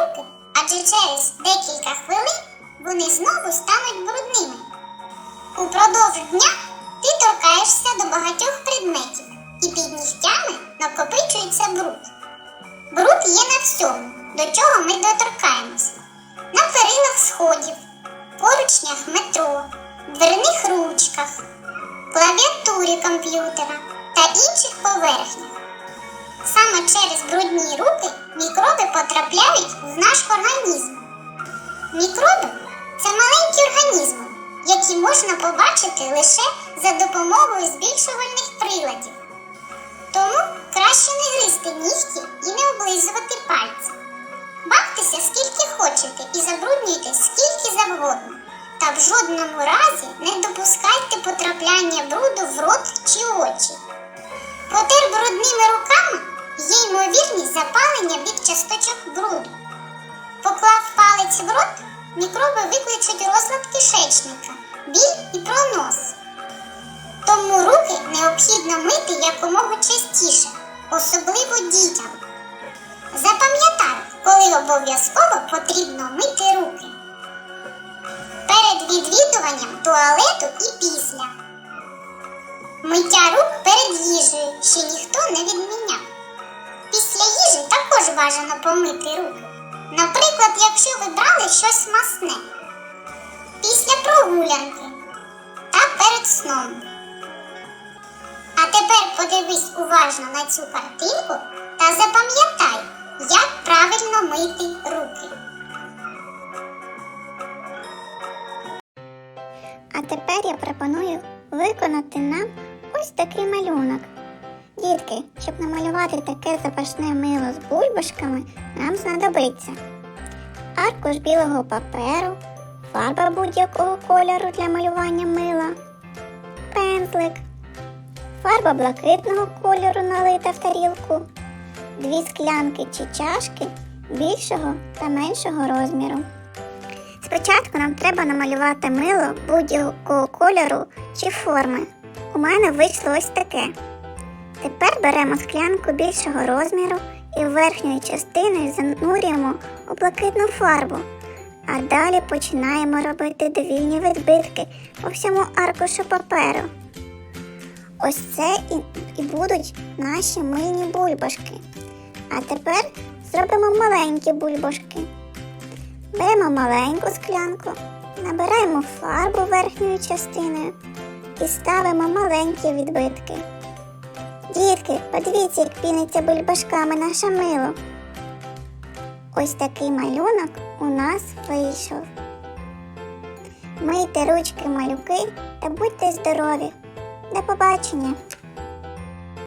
руку, адже через декілька хвилин вони знову стануть брудними. Упродовж дня ти торкаєшся до багатьох предметів і під нігтями накопичується бруд. Бруд є на всьому, до чого ми доторкаємося: На перинах сходів, поручнях метро, дверних ручках, клавіатурі комп'ютера та інших поверхнях. Саме через брудні руки мікроби потрапляють в наш організм. Мікроби це маленькі організми, які можна побачити лише за допомогою збільшувальних приладів. Тому краще не гризти нігті і не облизувати пальці. Бавтеся скільки хочете і забруднюйте скільки завгодно. Та в жодному разі не допускайте потрапляння бруду в рот ймовірність запалення від часточок бруду. Поклав палець в рот, мікроби викличуть розлад кишечника, біль і пронос. Тому руки необхідно мити якомога частіше, особливо дітям. Запам'ятай, коли обов'язково потрібно мити руки. Перед відвідуванням туалету і після. Миття рук перед їжею ще ніхто не відміняв. Також бажано помити руки. Наприклад, якщо ви брали щось масне. Після прогулянки та перед сном. А тепер подивись уважно на цю картинку та запам'ятай, як правильно мити руки. А тепер я пропоную виконати нам ось такий малюнок. Дітки, щоб намалювати таке запашне мило з бульбашками, нам знадобиться аркуш білого паперу, фарба будь-якого кольору для малювання мила, пензлик, фарба блакитного кольору налита в тарілку, дві склянки чи чашки більшого та меншого розміру. Спочатку нам треба намалювати мило будь-якого кольору чи форми. У мене вийшло ось таке. Тепер беремо склянку більшого розміру і верхньою частиною занурюємо у блакитну фарбу. А далі починаємо робити довільні відбитки по всьому аркушу паперу. Ось це і, і будуть наші мильні бульбашки. А тепер зробимо маленькі бульбашки. Беремо маленьку склянку, набираємо фарбу верхньою частиною і ставимо маленькі відбитки. Дітки, подивіться, як піниться бульбашками наше мило. Ось такий малюнок у нас вийшов. Мийте ручки малюки та будьте здорові. До побачення!